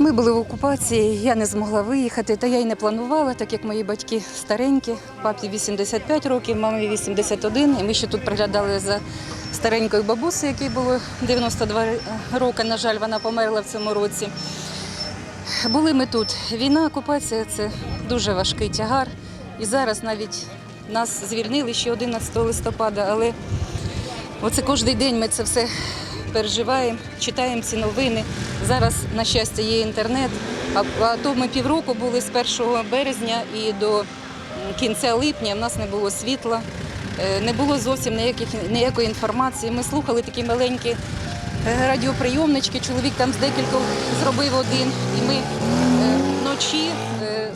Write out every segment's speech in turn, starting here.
Ми були в окупації, я не змогла виїхати, та я й не планувала, так як мої батьки старенькі, папі 85 років, мамі 81, і ми ще тут приглядали за старенькою бабусею, якій було 92 роки. На жаль, вона померла в цьому році. Були ми тут. Війна, окупація це дуже важкий тягар. І зараз навіть нас звільнили ще 11 листопада, але оце кожен день ми це все переживаємо, читаємо ці новини. Зараз, на щастя, є інтернет. А, то ми півроку були з 1 березня і до кінця липня. В нас не було світла, е, не було зовсім ніяких, ніякої інформації. Ми слухали такі маленькі е, радіоприйомнички. Чоловік там з декількох зробив один, і ми е, вночі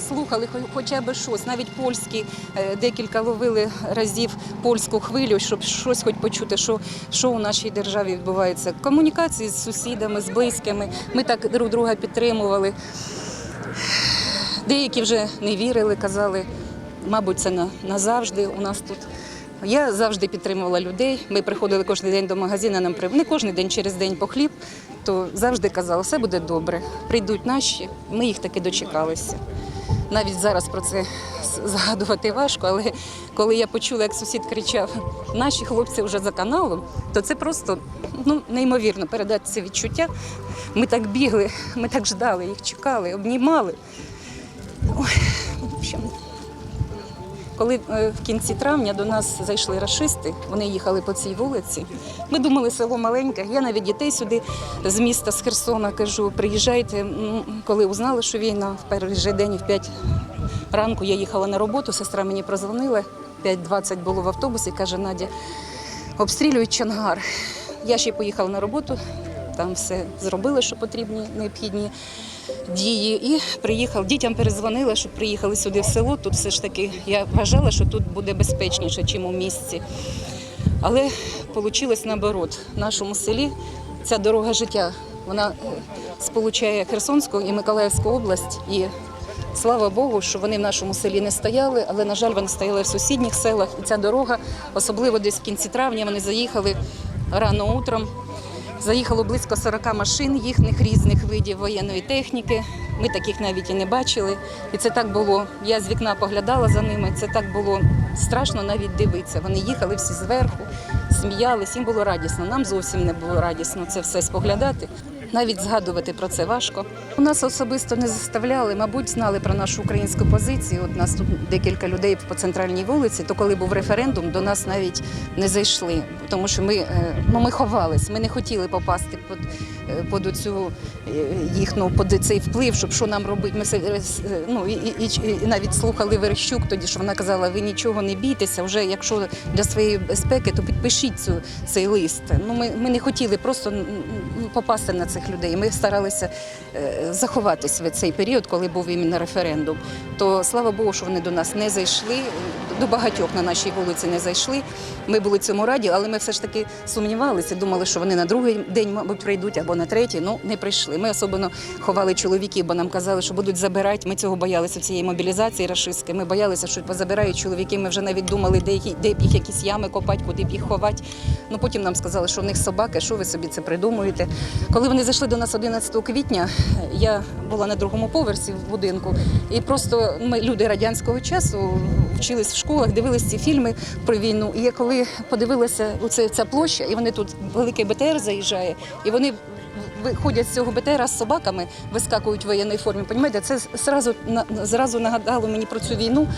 слухали хоча б щось, навіть польські е, декілька ловили разів польську хвилю, щоб щось хоч почути, що, що у нашій державі відбувається. Комунікації з сусідами, з близькими. Ми так друг друга підтримували. Деякі вже не вірили, казали, мабуть, це назавжди у нас тут. Я завжди підтримувала людей. Ми приходили кожен день до магазину, нам при... не кожен день через день по хліб, то завжди казали, все буде добре. Прийдуть наші, ми їх таки дочекалися. Навіть зараз про це згадувати важко, але коли я почула, як сусід кричав, наші хлопці вже за каналом, то це просто ну, неймовірно передати це відчуття. Ми так бігли, ми так ждали, їх чекали, обнімали. Ой, в общем, коли е, в кінці травня до нас зайшли рашисти, вони їхали по цій вулиці. Ми думали, село маленьке. Я навіть дітей сюди з міста, з Херсона кажу, приїжджайте. Коли узнали, що війна, в перший же день, в 5 ранку я їхала на роботу, сестра мені прозвонила, 5.20 було в автобусі, каже, Надя, обстрілюють Чангар. Я ще поїхала на роботу, там все зробили, що потрібні, необхідні дії. І приїхав, дітям перезвонила, щоб приїхали сюди в село. Тут все ж таки я вважала, що тут буде безпечніше, ніж у місті. Але вийшло наоборот. В нашому селі ця дорога життя вона е, сполучає Херсонську і Миколаївську область. І слава Богу, що вони в нашому селі не стояли, але, на жаль, вони стояли в сусідніх селах. І ця дорога, особливо десь в кінці травня, вони заїхали рано утром. Заїхало близько 40 машин їхніх різних видів воєнної техніки. Ми таких навіть і не бачили. І це так було. Я з вікна поглядала за ними. Це так було страшно навіть дивитися. Вони їхали всі зверху, сміялись, їм було радісно. Нам зовсім не було радісно це все споглядати. Навіть згадувати про це важко. У нас особисто не заставляли, мабуть, знали про нашу українську позицію. От нас тут декілька людей по центральній вулиці. То коли був референдум, до нас навіть не зайшли, тому що ми, е, ну, ми ховались, ми не хотіли попасти під, е, під цю їхню під цей вплив, щоб що нам робити. Ми е, е, ну, і, і, і, навіть слухали Верещук тоді, що вона казала, ви нічого не бійтеся, вже якщо для своєї безпеки, то підпишіть цю, цей лист. Ну, ми, ми не хотіли просто попасти на цих людей. Ми старалися е, заховатись в цей період, коли був іменно референдум. То слава Богу, що вони до нас не зайшли, до багатьох на нашій вулиці не зайшли. Ми були цьому раді, але ми все ж таки сумнівалися, думали, що вони на другий день, мабуть, прийдуть або на третій. Ну не прийшли. Ми особливо ховали чоловіків, бо нам казали, що будуть забирати. Ми цього боялися цієї мобілізації рашистської. Ми боялися, що позабирають чоловіки. Ми вже навіть думали, де, де б їх якісь ями копати, куди б їх ховати. Ну потім нам сказали, що в них собаки, що ви собі це придумуєте. Коли вони зайшли до нас 11 квітня, я була на другому поверсі в будинку, і просто ми люди радянського часу вчились в школах, дивились ці фільми про війну. І я коли подивилася оце ця площа, і вони тут великий БТР заїжджає, і вони. Виходять з цього БТРа з собаками, вискакують в воєнній формі. Понімаєте, це зразу, зразу нагадало мені про цю війну,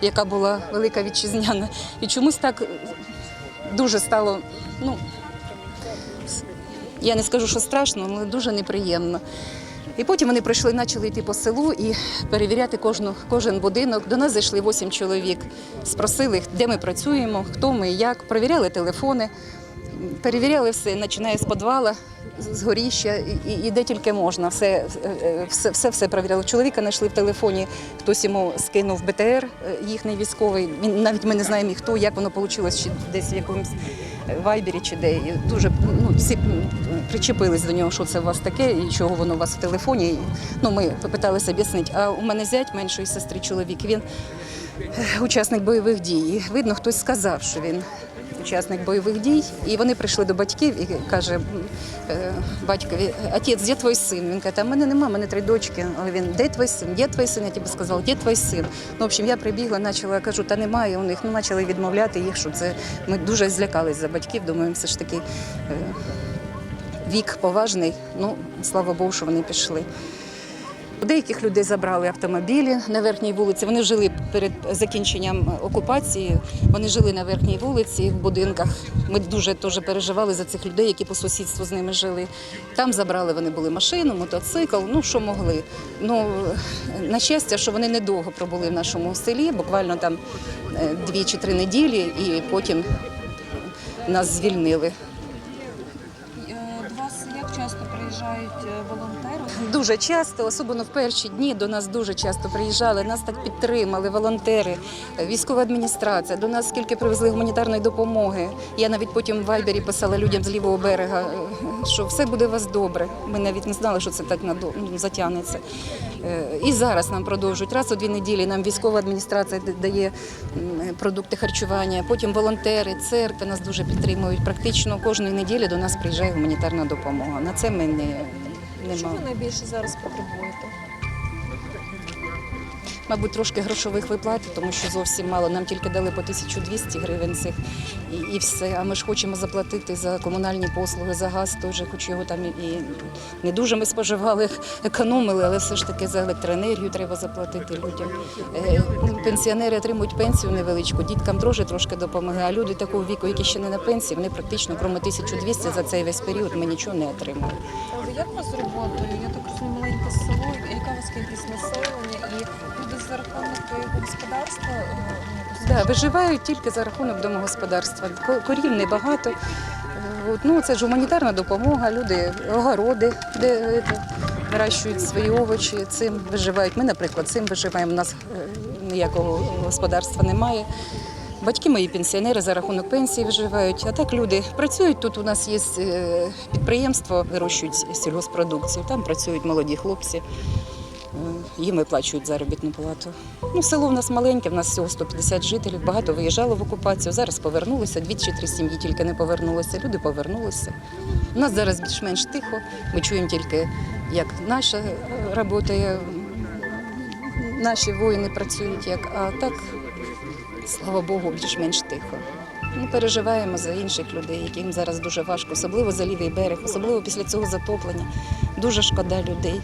яка була велика вітчизняна. І чомусь так дуже стало, ну, я не скажу, що страшно, але дуже неприємно. І потім вони прийшли, почали йти по селу і перевіряти кожну, кожен будинок. До нас зайшли вісім чоловік, спросили, де ми працюємо, хто ми, як. Перевіряли телефони, перевіряли все, починає з підвала, з горіща і, і, і де тільки можна. Все, е, все, все, все перевіряли. Чоловіка знайшли в телефоні, хтось йому скинув БТР, е, їхній військовий. Він навіть ми не знаємо, хто, як воно вийшло, чи десь в якомусь вайбері чи де. І дуже ну, всі причепились до нього, що це у вас таке, і чого воно у вас в телефоні. І, ну, ми попиталися об'яснити. А у мене зять меншої сестри чоловік. Він е, учасник бойових дій. Видно, хтось сказав, що він учасник бойових дій, і вони прийшли до батьків і каже е, батькові, отець, де твій син? Він каже, а в мене в мене три дочки. Але він, де твій син? Де твій син? Я тобі сказав, де твій син? Ну, в общем, я прибігла, почала, я кажу, та немає у них. Ну, почали відмовляти їх, що це ми дуже злякались за батьків. Думаємо, все ж таки е, вік поважний. Ну, слава Богу, що вони пішли. Деяких людей забрали автомобілі на верхній вулиці. Вони жили перед закінченням окупації. Вони жили на верхній вулиці в будинках. Ми дуже теж переживали за цих людей, які по сусідству з ними жили. Там забрали вони були машину, мотоцикл, ну що могли. Ну на щастя, що вони недовго пробули в нашому селі, буквально там е, дві чи три неділі, і потім нас звільнили. Приїжджають е, волонтери? Дуже часто, особливо в перші дні, до нас дуже часто приїжджали, нас так підтримали, волонтери, військова адміністрація. До нас скільки привезли гуманітарної допомоги. Я навіть потім в Вайбері писала людям з лівого берега, е, що все буде у вас добре. Ми навіть не знали, що це так ну, затягнеться. Е, І зараз нам продовжують. Раз у дві неділі нам військова адміністрація дає продукти харчування, потім волонтери, церкви нас дуже підтримують. Практично кожної неділі до нас приїжджає гуманітарна допомога. На це ми не, не Що ви найбільше зараз потребуєте? Мабуть, трошки грошових виплат, тому що зовсім мало. Нам тільки дали по 1200 гривень цих і, і все. А ми ж хочемо заплатити за комунальні послуги, за газ теж, хоч його там і не дуже ми споживали, економили, але все ж таки за електроенергію треба заплатити людям. Е, Пенсіонери отримують пенсію невеличку, діткам теж трошки допомагає. А люди такого віку, які ще не на пенсії, вони практично, крім 1200 за цей весь період, ми нічого не отримали. Але як у вас з роботою? Я так розумію, маленьке село. Яка у вас кількість населення? І люди за рахунок господарства е, ну, Да, виживають тільки за рахунок домогосподарства. Корів небагато. Е, ну, це ж гуманітарна допомога, люди огороди, де е, вирощують свої овочі, цим виживають. Ми, наприклад, цим виживаємо. У нас ніякого господарства немає. Батьки мої пенсіонери за рахунок пенсії виживають. А так люди працюють. Тут у нас є підприємство, вирощують сільгоспродукцію. Там працюють молоді хлопці. Е, Їм виплачують заробітну плату. Ну, село в нас маленьке, в нас всього 150 жителів, багато виїжджало в окупацію. Зараз повернулися, дві чи три сім'ї тільки не повернулися. Люди повернулися. У нас зараз більш-менш тихо. Ми чуємо тільки, як наша е, робота, наші воїни працюють, як а так, слава Богу, більш-менш тихо. Ми переживаємо за інших людей, яким зараз дуже важко, особливо за лівий берег, особливо після цього затоплення. Дуже шкода людей.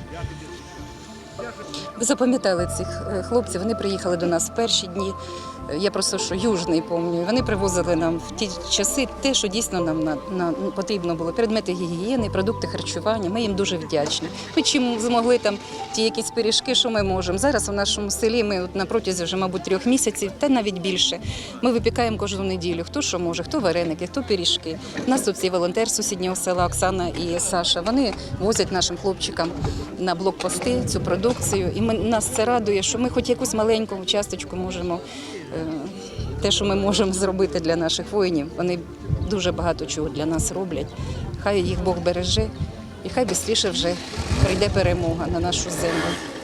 Запам'ятали цих е, хлопців, вони приїхали до нас в перші дні. Я просто що южний пам'ятаю. Вони привозили нам в ті часи те, що дійсно нам на, на, потрібно було. Предмети гігієни, продукти харчування. Ми їм дуже вдячні. Ми чим змогли там ті якісь пиріжки, що ми можемо. Зараз у нашому селі ми от на протязі вже, мабуть, трьох місяців, та навіть більше. Ми випікаємо кожну неділю. Хто що може, хто вареники, хто пиріжки. У нас тут цей волонтер сусіднього села Оксана і Саша. Вони возять нашим хлопчикам на блокпости цю продукцію. І ми, нас це радує, що ми хоч якусь маленьку часточку можемо, те, що ми можемо зробити для наших воїнів. Вони дуже багато чого для нас роблять. Хай їх Бог береже, і хай швидше вже прийде перемога на нашу землю.